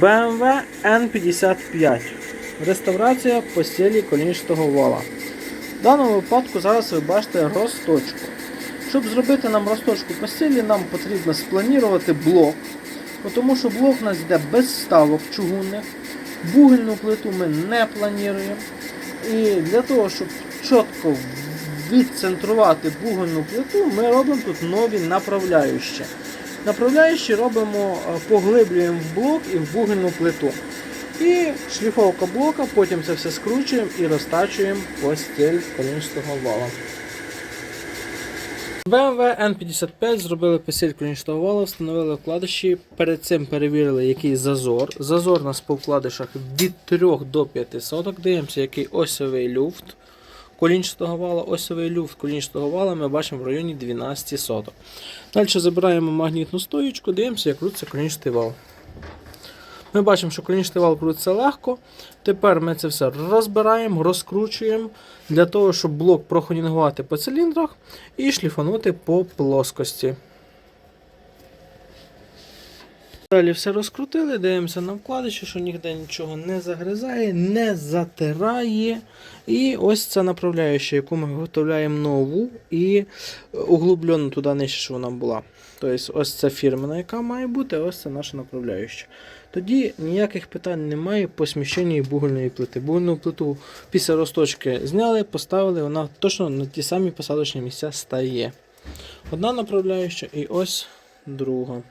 BMW N55. Реставрація постелі колінчатого вала. В даному випадку зараз ви бачите розточку. Щоб зробити нам розточку постелі, нам потрібно спланувати блок, тому що блок у нас йде без вставок чугунних. Бугельну плиту ми не плануємо. І для того, щоб чітко відцентрувати бугельну плиту, ми робимо тут нові направляючі. Направляючі робимо, е, поглиблюємо в блок і в бугельну плиту. І шліфовка блока, потім це все скручуємо і розтачуємо постіль колінчатого вала. BMW N55 зробили постіль колінчатого вала, встановили вкладиші. Перед цим перевірили, який зазор. Зазор у нас по вкладишах від 3 до 5 соток. Дивимося, який осьовий люфт колінчатого вала. Осьовий люфт колінчатого вала ми бачимо в районі 12 соток. Далі забираємо магнітну стоїчку, дивимося, як крутиться колінчатий вал. Ми бачимо, що колінчатий вал крутиться легко. Тепер ми це все розбираємо, розкручуємо для того, щоб блок прохонінгувати по циліндрах і шліфанути по плоскості. Далі все розкрутили, дивимося на вкладиші, що ніде нічого не загризає, не затирає. І ось ця направляюча, яку ми виготовляємо нову і углублену туди нижче, що вона була. Тобто ось ця фірмена, яка має бути, ось це наша направляюча. Тоді ніяких питань немає по сміщенні бугельної плити. Бугельну плиту після розточки зняли, поставили, вона точно на ті самі посадочні місця стає. Одна направляюча і ось друга.